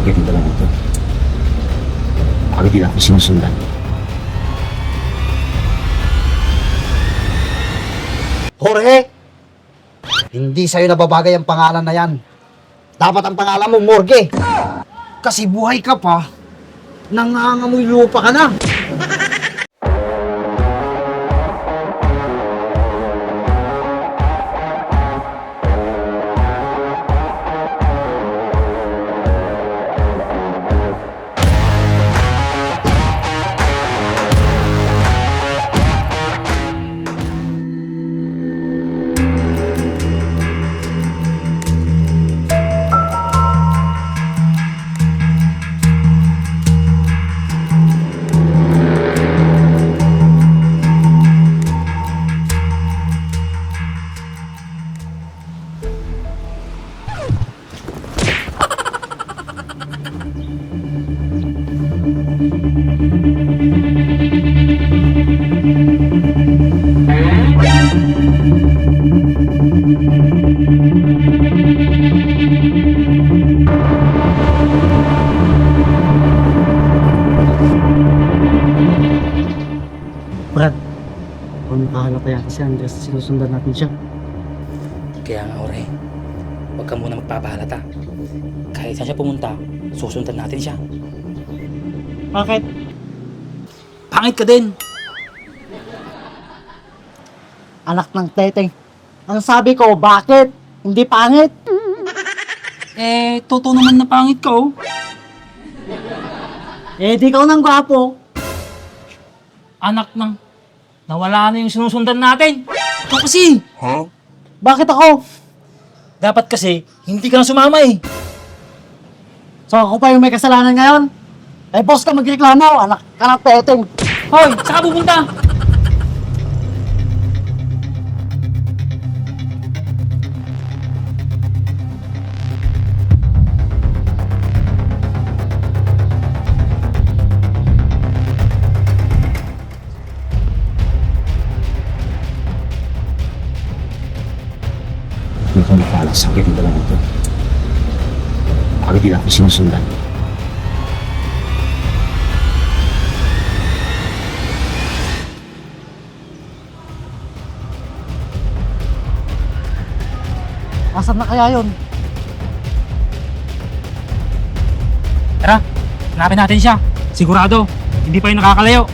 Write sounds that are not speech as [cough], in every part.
Hindi ko mapala sakit ng dalawang to. Bakit nila ako sinusundan? Jorge! Hindi sa'yo nababagay ang pangalan na yan. Dapat ang pangalan mo, Morgue. Kasi buhay ka pa, nangangamoy lupa ka na. Brad, kung nakahanap pa yata si Andres, sinusundan natin siya. Kaya nga, Ore, huwag ka muna magpapahalata. Kahit saan siya pumunta, susundan natin siya. Bakit? Pangit ka din! Anak ng teteng. Ang sabi ko, bakit? Hindi pangit. Eh, totoo naman na pangit ka, oh. Eh, di ka nang gwapo. Anak ng... Nawala na yung sinusundan natin. Ikaw kasi! Bakit ako? Dapat kasi, hindi ka na sumama eh. So ako pa yung may kasalanan ngayon? Eh, boss ka magreklamo, anak ka ng teteng. Hoy, saan ka pupunta? Hindi ko mapala sakit ng dalawang to. Bakit nila ako sinusundan? Asan na kaya yun? Tara, hanapin natin siya. Sigurado, hindi pa yung nakakalayo.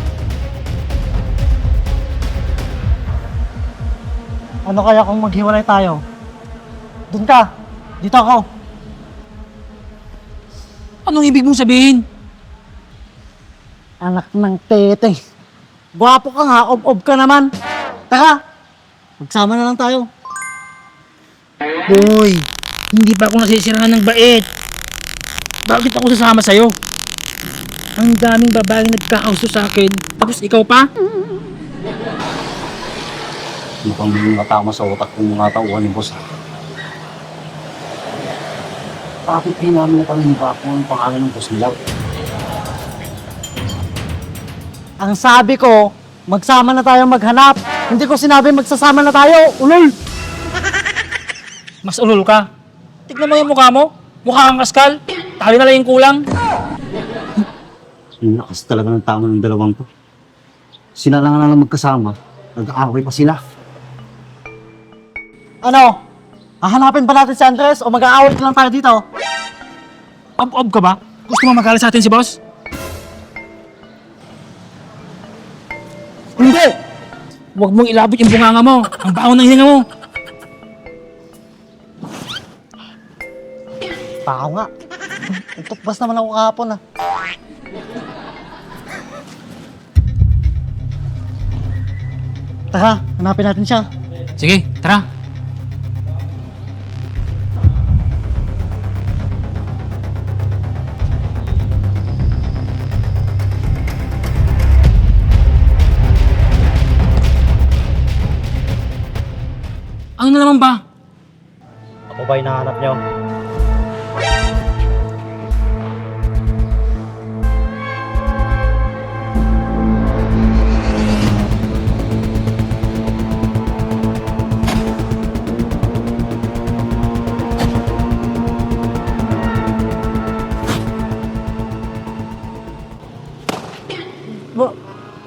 Ano kaya kung maghiwalay tayo? Doon ka. Dito ako. Anong ibig mong sabihin? Anak ng teteng. Gwapo ka nga, ob-ob ka naman. Tara, magsama na lang tayo. Boy, hindi pa ako nasisirahan ng bait. Bakit ako sasama sa'yo? Ang daming babaeng nagkakauso sa akin, tapos ikaw pa? Mukhang may mga tama sa utak kong mga tauhan ni boss. Bakit di namin napangiba kung ang pangalan ng boss nila? Ang sabi ko, magsama na tayo maghanap. Hindi ko sinabi magsasama na tayo. Ulol! Mas ulol ka. Tignan mo yung mukha mo. Mukha kang kaskal. Tali na lang yung kulang. Yung lakas talaga ng tama ng dalawang to. Sila lang na lang magkasama. Nag-aaway pa sila. Ano? Hahanapin ba natin si Andres o mag-aaway na lang tayo dito? Ob-ob ka ba? Gusto mo magalit sa atin si boss? Hindi! Huwag mong ilabot yung bunganga mo. Ang baho ng hininga mo. Tao nga. Nagtukbas naman ako kahapon ah. Tara, hanapin natin siya. Sige, tara. Ano na naman ba? Ako ba hinahanap niyo?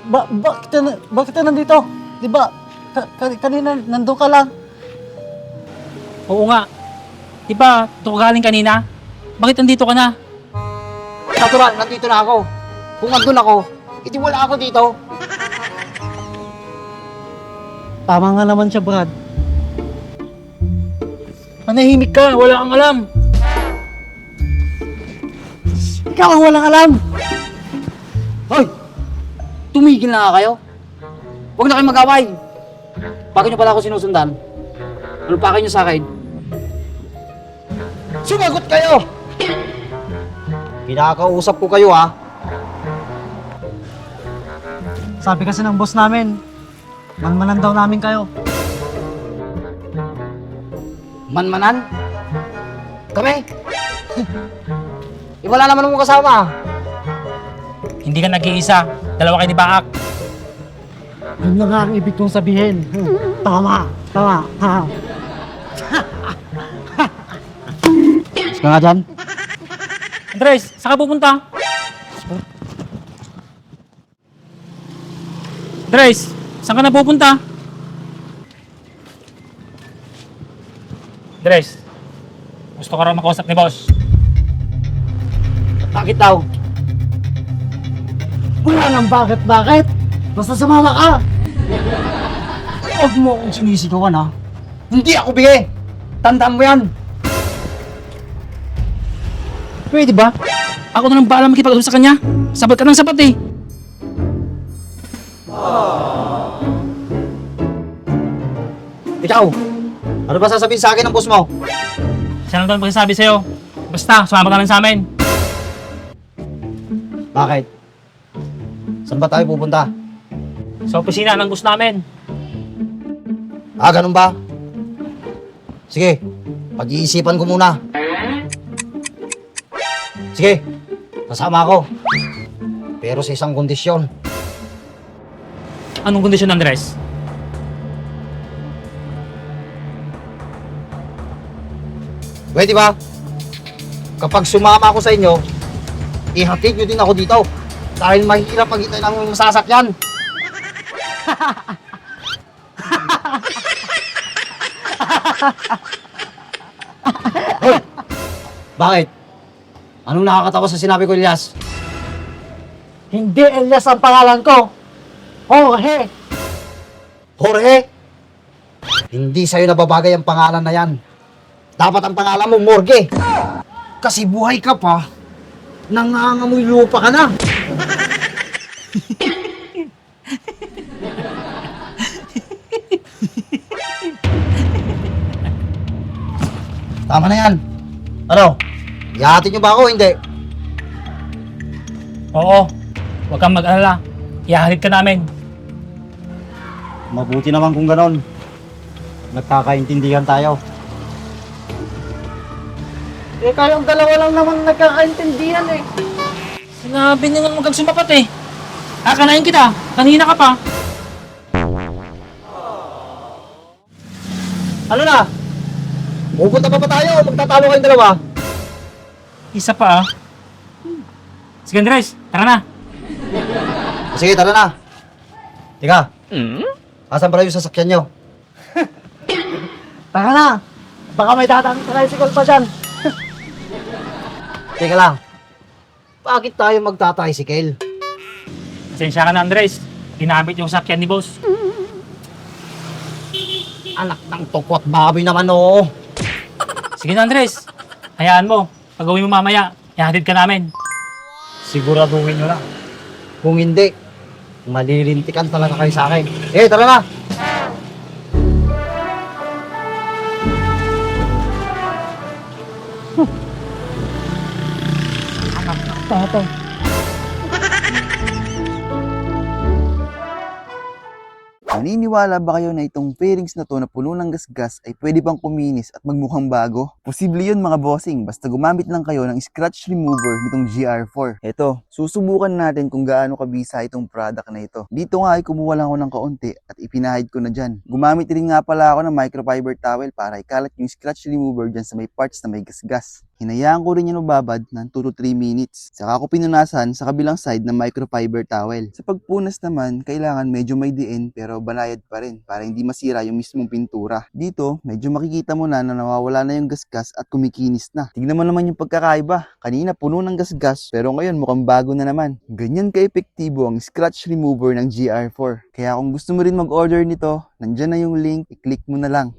Ba, bakit, ka, na- bakit ka nandito? Di ba, ka, ka- kanina nandun ka lang. Oo nga. Di ba, ito ka galing kanina? Bakit nandito ka na? Natural, nandito na ako. Kung andun ako, iti wala ako dito. Tama nga naman siya, Brad. Manahimik ka, wala kang alam. Ikaw ang walang alam. Hoy! Tumigil na nga kayo. Huwag na kayong mag-away. Bakit nyo pala ako sinusundan? Ano pa kayo sa akin? Sumagot kayo! Kinakausap ko kayo ha. Sabi kasi ng boss namin, manmanan daw namin kayo. Manmanan? Kami? eh, wala naman akong kasama. Hindi ka nag-iisa. Dalawa kayo ni Baak. Yun na nga ang ibig kong sabihin. Hmm, Tama, tama. Ha. Ka nga dyan. Andres, saan ka pupunta? Andres, saan ka na pupunta? Andres, gusto ko raw makausap ni boss. Bakit daw? Wala nang bakit, bakit? Basta sumama ka. Huwag mo akong sinisigawan ha. Hindi ako bigay. Tandaan mo yan. Pwede ba? Ako na lang bahala makipag-usap sa kanya. Sabat ka ng sabat eh. Ikaw, ano ba sasabihin sa akin ng boss mo? Siya lang daw ang magsasabi sa'yo. Basta, sumama ka lang sa amin. Bakit? Saan ba tayo pupunta? Sa opisina ng boss namin. Ah, ganun ba? Sige, pag-iisipan ko muna. Sige, kasama ako. Pero sa isang kondisyon. Anong kondisyon, Andres? Pwede ba? Kapag sumama ako sa inyo, ihatid nyo din ako dito. Dahil mahirap magintay ng sasakyan. Hoy! Bakit? Anong nakakatawa sa sinabi ko, Elias? Hindi Elias ang pangalan ko. Jorge. Jorge? Hindi sa'yo nababagay ang pangalan na yan. Dapat ang pangalan mo, Morgue. Kasi buhay ka pa, nangangamoy lupa ka na. Tama na yan. Ano? Ihahatid nyo ba ako? Hindi. Oo. Huwag kang mag-alala. Ihahalid ka namin. Mabuti naman kung ganon. Nagkakaintindihan tayo. Eh, kayong dalawa lang naman nagkakaintindihan eh. Sinabi niya nga huwag kang sumapat eh. Kakanain kita. Kanina ka pa. Ano na? Pupunta pa ba tayo o magtatalo kayong dalawa? Isa pa ah. Sige Andres, tara na. Sige, tara na. Teka. Asan pala yung sasakyan nyo? [laughs] Tara na. Baka may dadang tricycle pa dyan. Teka lang. Bakit tayo magta-tricycle? Pasensya ka na Andres. Ginamit yung sakyan ni boss. Anak ng tokwat baboy naman oo. Sige na Andres. Hayaan mo. Pag uwi mo mamaya, ihahatid ka namin. Siguraduhin nyo na. Kung hindi, malilintikan talaga kayo sa akin. Eh, tara na. Tatay. Naniniwala ba kayo na itong pairings na to na puno ng gasgas ay pwede bang kuminis at magmukhang bago? Posible yun mga bossing basta gumamit lang kayo ng scratch remover nitong GR4. Eto, susubukan natin kung gaano kabisa itong product na ito. Dito nga ay kumuha lang ako ng kaunti at ipinahid ko na dyan. Gumamit rin nga pala ako ng microfiber towel para ikalat yung scratch remover dyan sa may parts na may gasgas. Hinayaan ko rin yan mababad ng 2 to 3 minutes. Saka ko pinunasan sa kabilang side ng microfiber towel. Sa pagpunas naman, kailangan medyo may diin pero banayad pa rin para hindi masira yung mismong pintura. Dito, medyo makikita mo na na nawawala na yung gasgas at kumikinis na. Tignan mo naman yung pagkakaiba. Kanina puno ng gasgas pero ngayon mukhang bago na naman. Ganyan ka-epektibo ang scratch remover ng GR4. Kaya kung gusto mo rin mag-order nito, nandyan na yung link, i-click mo na lang.